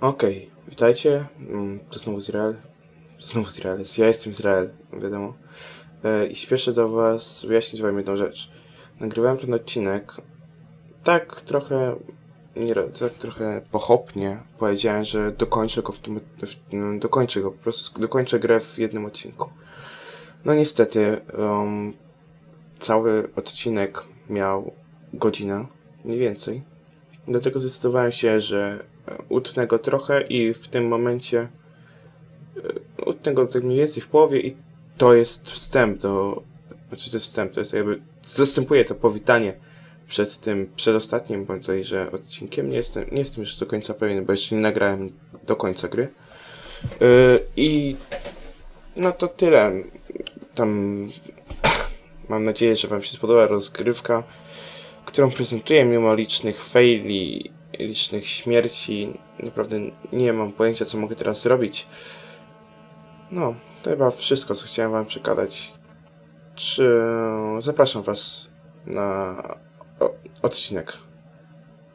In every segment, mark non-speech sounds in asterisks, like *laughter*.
Okej, witajcie. Mm, To znowu Izrael. Znowu Izrael. Ja jestem Izrael, wiadomo. E, I śpieszę do Was wyjaśnić Wam jedną rzecz. Nagrywałem ten odcinek tak trochę. Nie, tak trochę pochopnie. Powiedziałem, że dokończę go w tym. W, mm, dokończę go, po prostu dokończę grę w jednym odcinku. No niestety, um, cały odcinek miał godzinę, mniej więcej. Dlatego zdecydowałem się, że utnę go trochę i w tym momencie e, utnę go tak mniej więcej w połowie i to jest wstęp do... Znaczy to jest wstęp, to jest jakby... Zastępuje to powitanie przed tym przedostatnim bądź że odcinkiem. Nie jestem, nie jestem już do końca pewien, bo jeszcze nie nagrałem do końca gry. Yy, I no to tyle. Tam *clears throat* mam nadzieję, że Wam się spodoba rozgrywka którą prezentuję mimo licznych faili, licznych śmierci. Naprawdę nie mam pojęcia, co mogę teraz zrobić. No, to chyba wszystko, co chciałem wam przekazać. Czy zapraszam was na o, odcinek.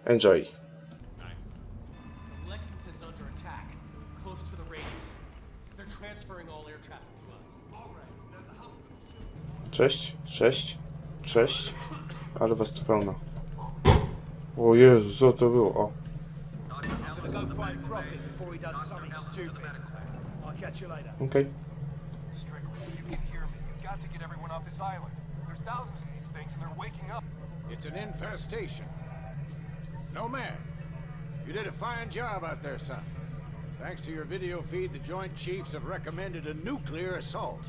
Enjoy. Cześć, cześć, cześć. Ale was tu pełno. Oh, o Jezu, co to było? O. Island. There's thousands of these things and they're waking up. It's an infestation. No man, you did a fine job out there, son. Thanks to your video feed, the Joint Chiefs have recommended a nuclear assault.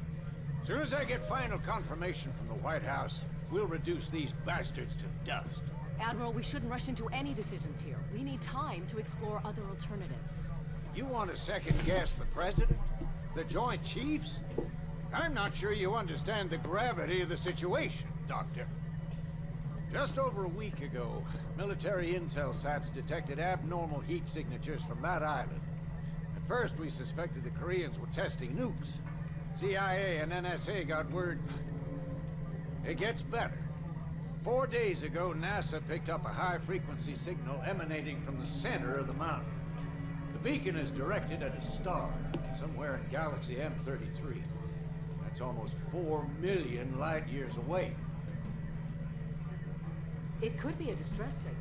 As soon as I get final confirmation from the White House, we'll reduce these bastards to dust. Admiral, we shouldn't rush into any decisions here. We need time to explore other alternatives. You want to second guess the President? The Joint Chiefs? I'm not sure you understand the gravity of the situation, Doctor. Just over a week ago, military intel sats detected abnormal heat signatures from that island. At first, we suspected the Koreans were testing nukes. CIA and NSA got word. It gets better. Four days ago, NASA picked up a high-frequency signal emanating from the center of the mountain. The beacon is directed at a star, somewhere in Galaxy M33. That's almost four million light years away. It could be a distress signal.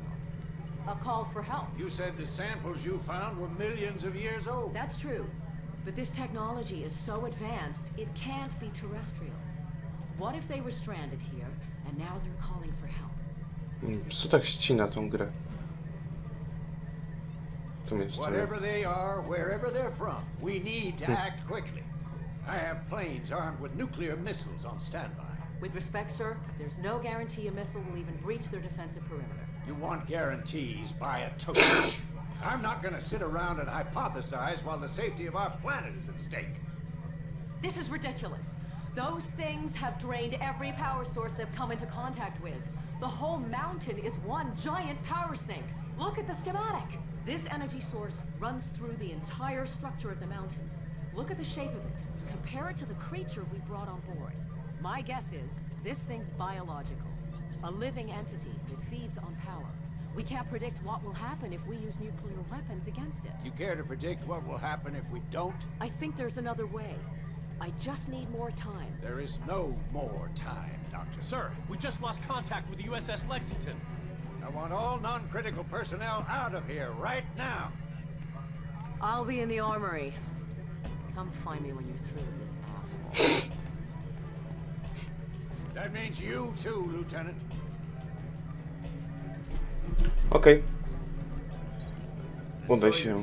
A call for help. You said the samples you found were millions of years old. That's true. But this technology is so advanced, it can't be terrestrial. What if they were stranded here, and now they're calling for help? Mm, Co tak ścina tą grę? Tu mnie. Whatever they are, wherever they're from, we need to act quickly. I have planes armed with nuclear missiles on standby. With respect, sir, there's no guarantee a missile will even breach their defensive perimeter. You want guarantees by a token. *coughs* I'm not gonna sit around and hypothesize while the safety of our planet is at stake. This is ridiculous. Those things have drained every power source they've come into contact with. The whole mountain is one giant power sink. Look at the schematic. This energy source runs through the entire structure of the mountain. Look at the shape of it. Compare it to the creature we brought on board. My guess is this thing's biological. A living entity. It feeds on power. We can't predict what will happen if we use nuclear weapons against it. You care to predict what will happen if we don't? I think there's another way. I just need more time. There is no more time, Doctor. Sir, we just lost contact with the USS Lexington. I want all non-critical personnel out of here right now. I'll be in the armory. Come find me when you're through with this asshole. That means you too, Lieutenant. Okej. Udaj się.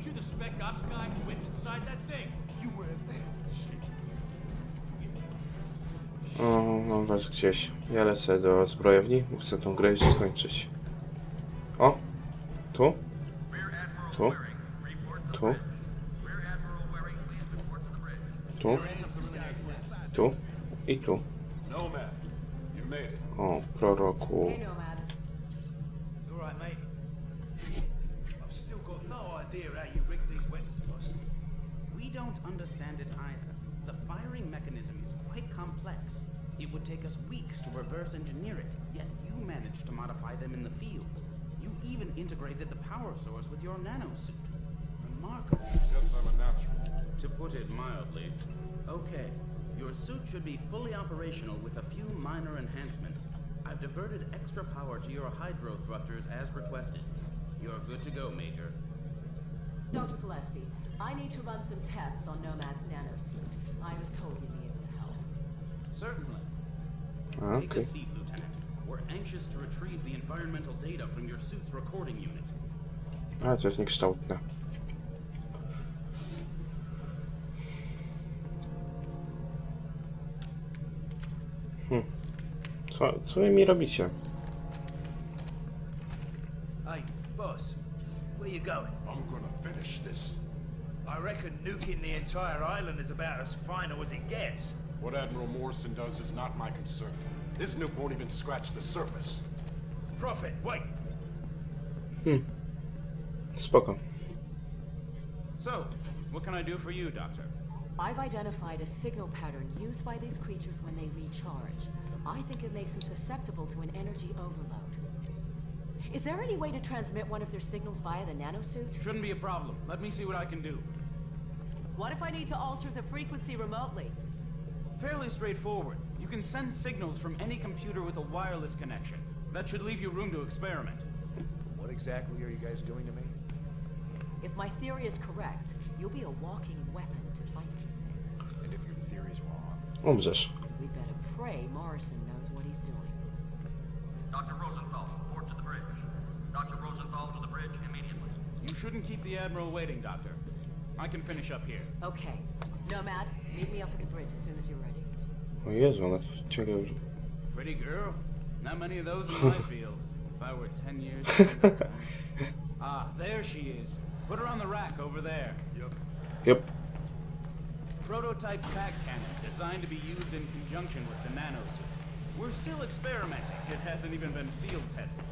Ain't you the spec ops guy who went inside that thing? You were there. Shit. O, mam was gdzieś. Ja lecę do zbrojowni, bo chcę tą grę już skończyć. O! Tu? Tu? Tu? Tu? Tu? I tu. It. O, proroku. Understand it either. The firing mechanism is quite complex. It would take us weeks to reverse engineer it, yet you managed to modify them in the field. You even integrated the power source with your nanosuit. Remarkable. Guess I'm a natural. To put it mildly. Okay, your suit should be fully operational with a few minor enhancements. I've diverted extra power to your hydro thrusters as requested. You're good to go, Major. Dr. Gillespie, I need to run some tests on Nomad's nanosuit. I was told you'd be able to help. Certainly. A, Take a seat, Lieutenant. We're anxious to retrieve the environmental data from your suit's recording unit. Ale to jest niekształtne. Hm. Co, co wy mi robicie? Hey, boss, where you going? I'm gonna finish this. I reckon nuking the entire island is about as final as it gets. What Admiral Morrison does is not my concern. This nuke won't even scratch the surface. Prophet, wait. Hmm. Spoko. So, what can I do for you, Doctor? I've identified a signal pattern used by these creatures when they recharge. I think it makes them susceptible to an energy overload. Is there any way to transmit one of their signals via the nanosuit? Shouldn't be a problem. Let me see what I can do. What if I need to alter the frequency remotely? Fairly straightforward. You can send signals from any computer with a wireless connection. That should leave you room to experiment. What exactly are you guys doing to me? If my theory is correct, you'll be a walking weapon to fight these things. And if your theory is wrong? What was this? We better pray Morrison knows what he's doing. Dr. Rosenthal, report to the bridge. Dr. Rosenthal to the bridge immediately. You shouldn't keep the Admiral waiting, Doctor. I can finish up here. Okay. Nomad, meet me up at the bridge as soon as you're ready. O Jezu, ona ciągle... Pretty girl. Not many of those in *laughs* my field. If I were 10 years. *laughs* ah, there she is. Put her on the rack over there. Yep. Yep. Prototype tag cannon designed to be used in conjunction with the nanosuit. We're still experimenting. It hasn't even been field tested.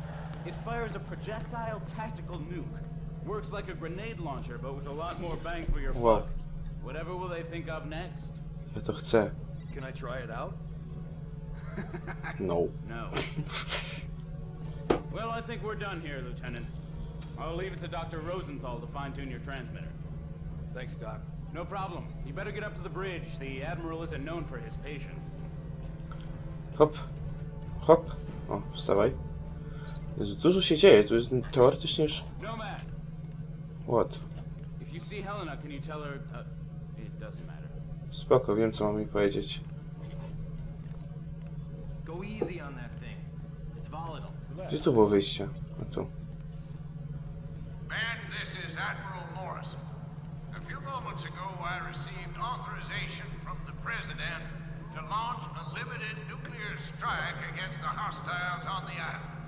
It fires a projectile tactical nuke. Works like a grenade launcher, but with a lot more bang for your Wow. buck. Whatever will they think of next? Ja to chcę. Can I try it out? *laughs* No. No. *laughs* well, I think we're done here, Lieutenant. I'll leave it to Dr. Rosenthal to fine-tune your transmitter. Thanks, Doc. No problem. You better get up to the bridge. The Admiral isn't known for his patience. Hop. Hop. O, wstawaj. Jezu, dużo się dzieje. Tu jest teoretycznie już... Nomad, What? if you see Helena, can you tell her... Uh, it doesn't matter. Spoko, wiem co mam jej powiedzieć. Go easy on that thing. It's volatile. Gdzie tu było wyjście? A tu. Men, this is Admiral Morrison. A few moments ago, I received authorization from the President to launch a limited nuclear strike against the hostiles on the island.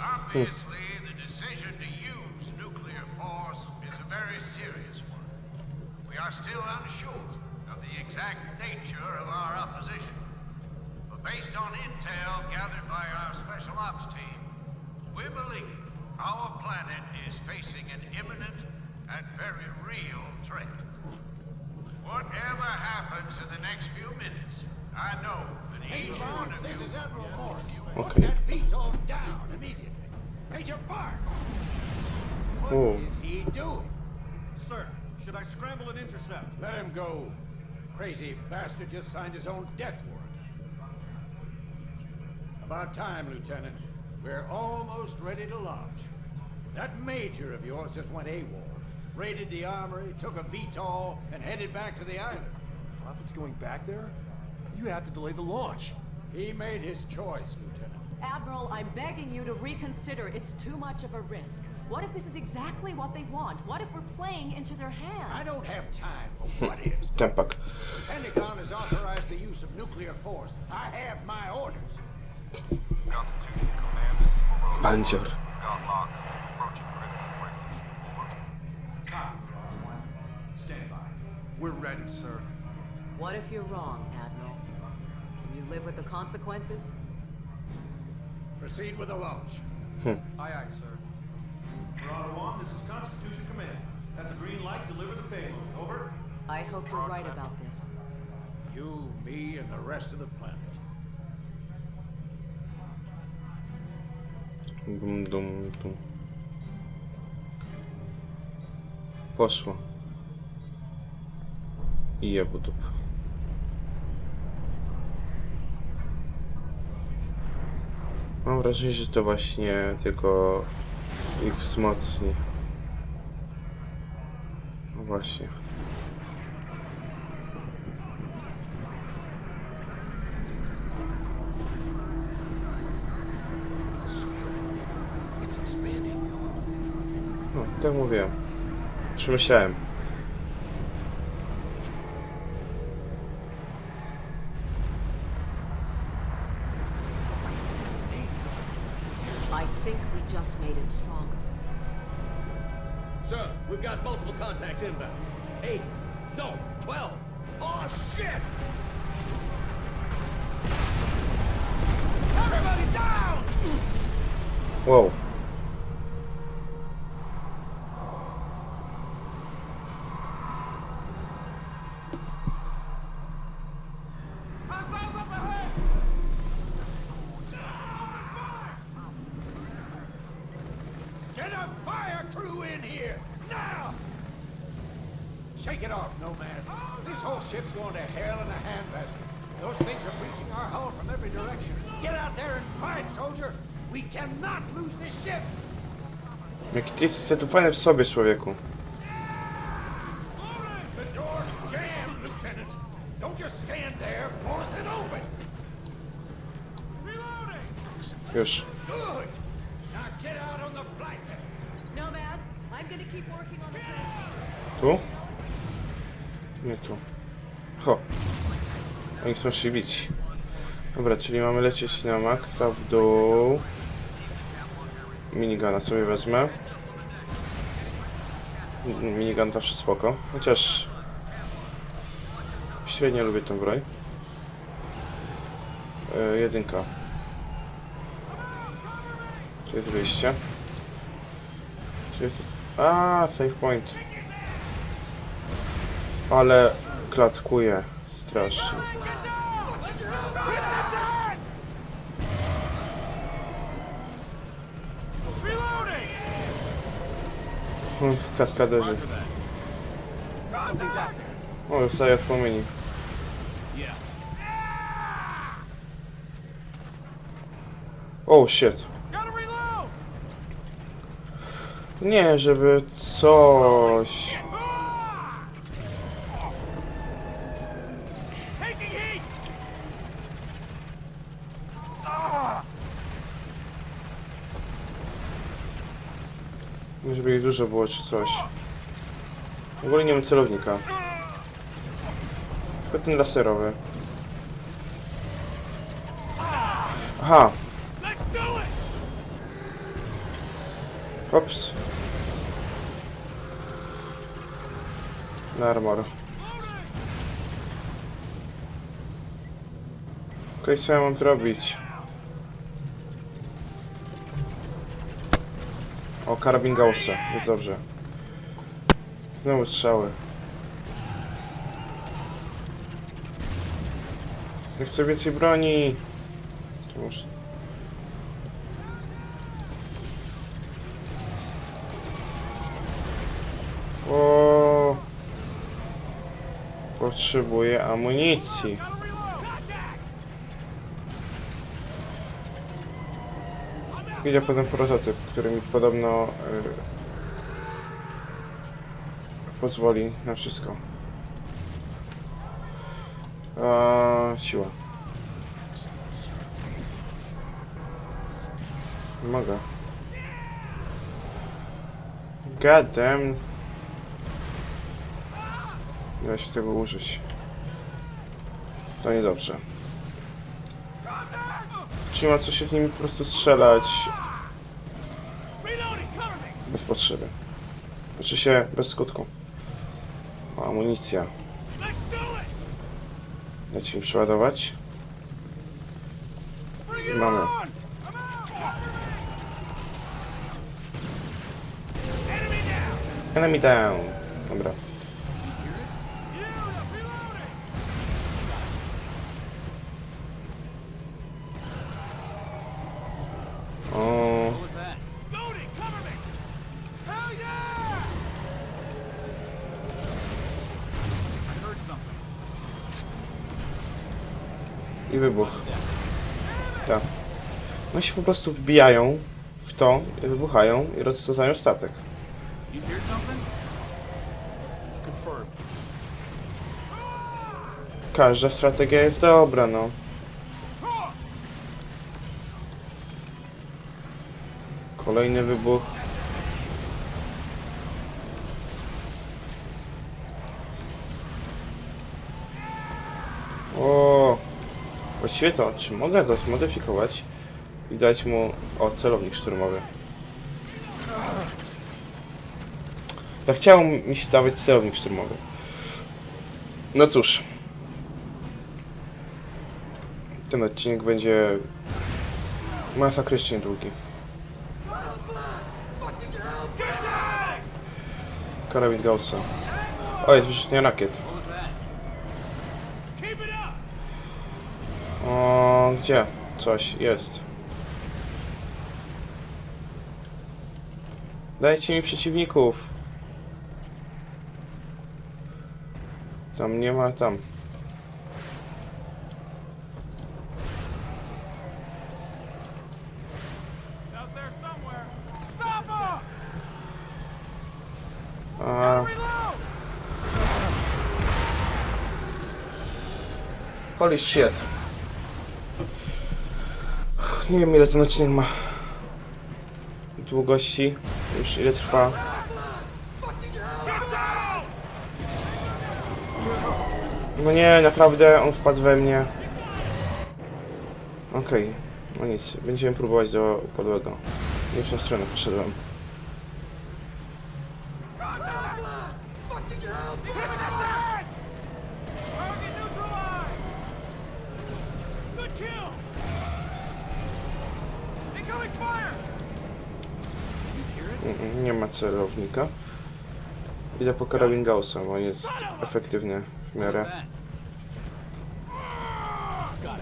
Obviously, the decision to use nuclear force is a very serious one. We are still unsure of the exact nature of our opposition. But based on intel gathered by our special ops team, we believe our planet is facing an imminent and very real threat. Whatever happens in the next few minutes, I know that each one of This you is Admiral Morris. Put Okay. that VTOL down immediately. Major Barnes! What Oh. is he doing? Sir, should I scramble and intercept? Let him go. Crazy bastard just signed his own death warrant. About time, Lieutenant. We're almost ready to launch. That major of yours just went AWOL. Raided the armory, took a VTOL, and headed back to the island. Prophet's going back there? You have to delay the launch. He made his choice, Lieutenant. Admiral, I'm begging you to reconsider. It's too much of a risk. What if this is exactly what they want? What if we're playing into their hands? I don't have time for what ifs. *laughs* Tempak. The Pentagon has authorized the use of nuclear force. I have my orders. Constitution Command, this is Moroni. We've got lock. Approaching critical range. Over. Copy, R1. Stand by. We're ready, sir. What if you're wrong, Admiral? Can you live with the consequences? Proceed with the launch. Hmm. Aye, aye, sir. Marauder 1, this is Constitution Command. That's a green light. Deliver the payload. Over. I hope you're right about this. You, me, and the rest of the planet. Bum, dum, dum. Poszło. I jebu dup. Mam wrażenie, że to właśnie tylko ich wzmocni. No właśnie. No, tak mówiłem. Przemyślałem. Just made it stronger. Sir, we've got multiple contacts inbound. Eight. No, twelve. Oh, shit! Everybody down! Wow. Nomad, I'm gonna keep working on the transceiver. Tu? Nie tu. Ho. Oni chcą się bić. Dobra, czyli mamy lecieć na maksa w dół. Minigana sobie wezmę. Minigun zawsze spoko. Chociaż... Średnio lubię tą broń. E, jedynka. Tu jest wyjście. Tu jest... A, save point. Ale klatkuje strasznie. Kaskaderzy. Out there. O, dostaję od płomieni. Oh shit. Nie, żeby coś... Żeby ich dużo było czy coś. W ogóle nie mam celownika. Tylko ten laserowy. Aha. Ops. Na armor. Okej, co ja mam zrobić? Karabin Gaussa, jest dobrze. Znowu strzały. Ja chcę więcej broni. Tu muszę... O, Potrzebuję amunicji. Idzie potem prototyp, który mi podobno y, pozwoli na wszystko. A, siła. Mogę. God damn. Się tego użyć. To niedobrze. Czy ma co się z nimi po prostu strzelać bez potrzeby. Znaczy się bez skutku. O, amunicja. Dajcie mi przeładować. Mamy. Enemy down. Dobra. I wybuch. Tak. No się po prostu wbijają w to, i wybuchają i rozsadzają statek. Każda strategia jest dobra, no. Kolejny wybuch. O, właściwie to, czy mogę go zmodyfikować i dać mu, o, celownik szturmowy. Tak chciało mi się dawać celownik szturmowy. No cóż. Ten odcinek będzie masakrycznie długi. Karabin Gaussa. O, jest wyrzutnia rakiet. Gdzie? Coś jest. Dajcie mi przeciwników. Tam nie ma, tam. Holy shit. Nie wiem ile ten odcinek ma długości. Już ile trwa. No nie, naprawdę on wpadł we mnie. Okej, no nic, będziemy próbować do upadłego. Nie w tą stronę poszedłem. Nie ma celownika. Idę po karabin Gaussa, bo jest efektywny w miarę.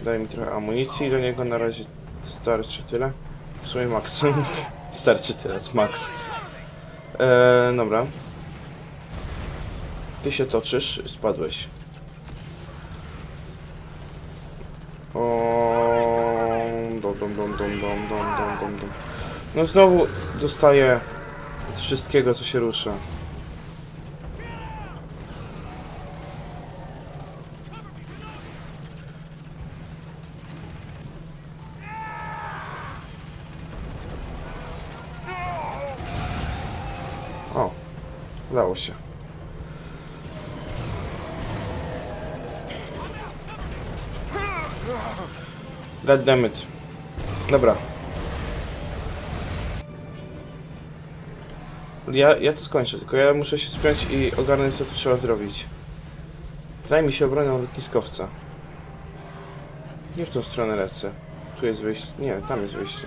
Daj mi trochę amunicji do niego, na razie starczy tyle. W sumie *laughs* max. starczy jest max. Eee, dobra. Ty się toczysz, spadłeś. No znowu dostaję z wszystkiego, co się rusza. O, udało się. God damn it. Dobra. Ja, ja to skończę, tylko ja muszę się spiąć i ogarnąć co tu trzeba zrobić. Zajmij się obroną lotniskowca. Nie w tą stronę lecę. Tu jest wyjście. Nie, tam jest wyjście.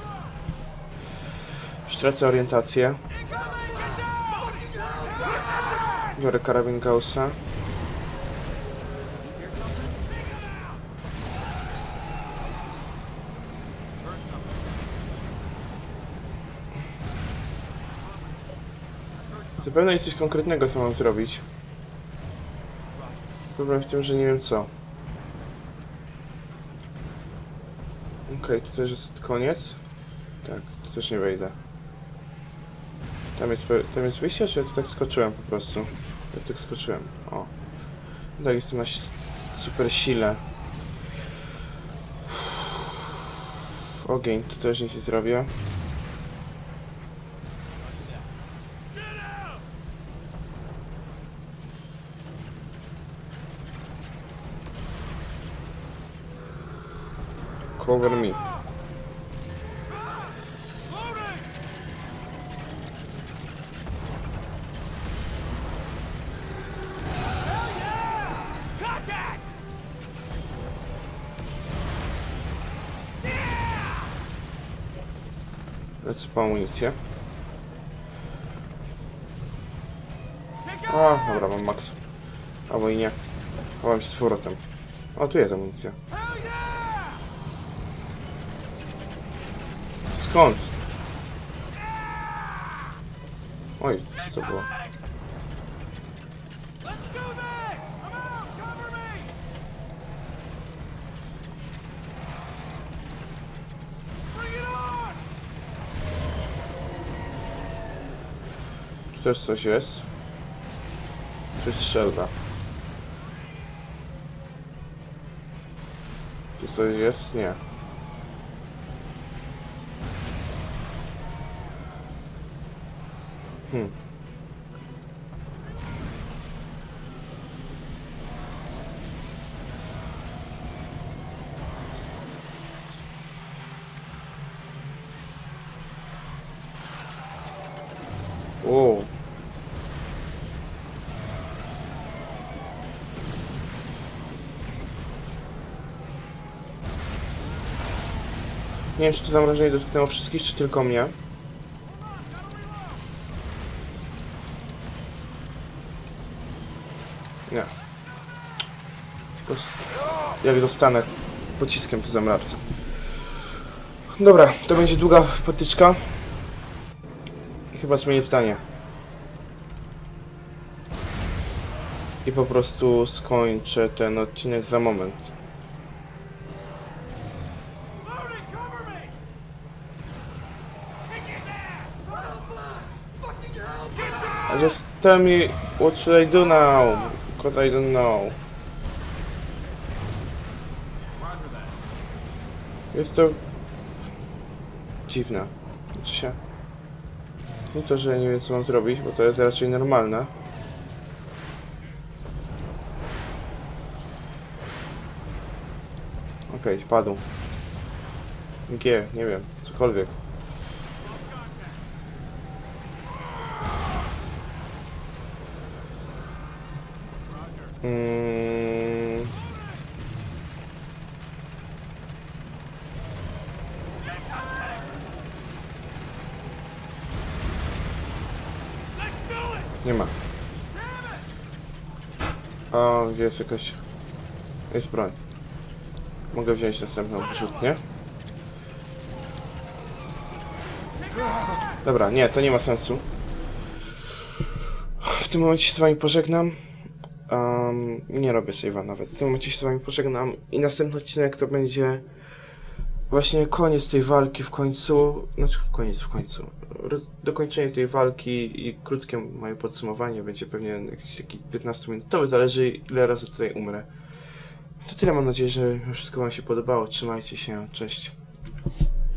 Już tracę orientację. Biorę karabin Gaussa. Zapewne jest coś konkretnego, co mam zrobić. Problem w tym, że nie wiem co. Okej, tu też jest koniec. Tak, tu też nie wejdę. Tam jest, tam jest wyjście, czy ja tu tak skoczyłem po prostu? Ja tak skoczyłem. O. Tak, jestem na super sile. Ogień, tu też nic nie zrobię. Cover me. Lecę po amunicję. O, dobra, mam max. Albo i nie. Chowam się z powrotem. O, tu jest amunicja. Skąd? Oj, co to było? Tu też coś jest. Tu jest strzelba. Tu coś jest? Nie. Hmm. O. Nie wiem, czy to zamrażenie dotknęło wszystkich, czy tylko mnie. Nie. Po prostu Jak dostanę pociskiem, to zamrażę. Dobra, to będzie długa potyczka. I Chyba zmienię zdanie. I po prostu skończę ten odcinek za moment. Just tell me what should I do now? Because I don't know. Jest to dziwne. Znaczy się. Nie to, że nie wiem co mam zrobić, bo to jest raczej normalne. Okej, padł. G, nie wiem, cokolwiek. Nie ma. O, jest jakaś... Jest broń. Mogę wziąć następną wyrzutnię. Dobra, nie, to nie ma sensu. W tym momencie się z wami pożegnam. Um, nie robię save'a nawet. W tym momencie się z wami pożegnam i następny odcinek to będzie właśnie koniec tej walki w końcu, znaczy w koniec, w końcu. Dokończenie tej walki i krótkie moje podsumowanie będzie pewnie jakiś taki 15 minutowy, zależy ile razy tutaj umrę. To tyle, mam nadzieję, że wszystko wam się podobało. Trzymajcie się, cześć.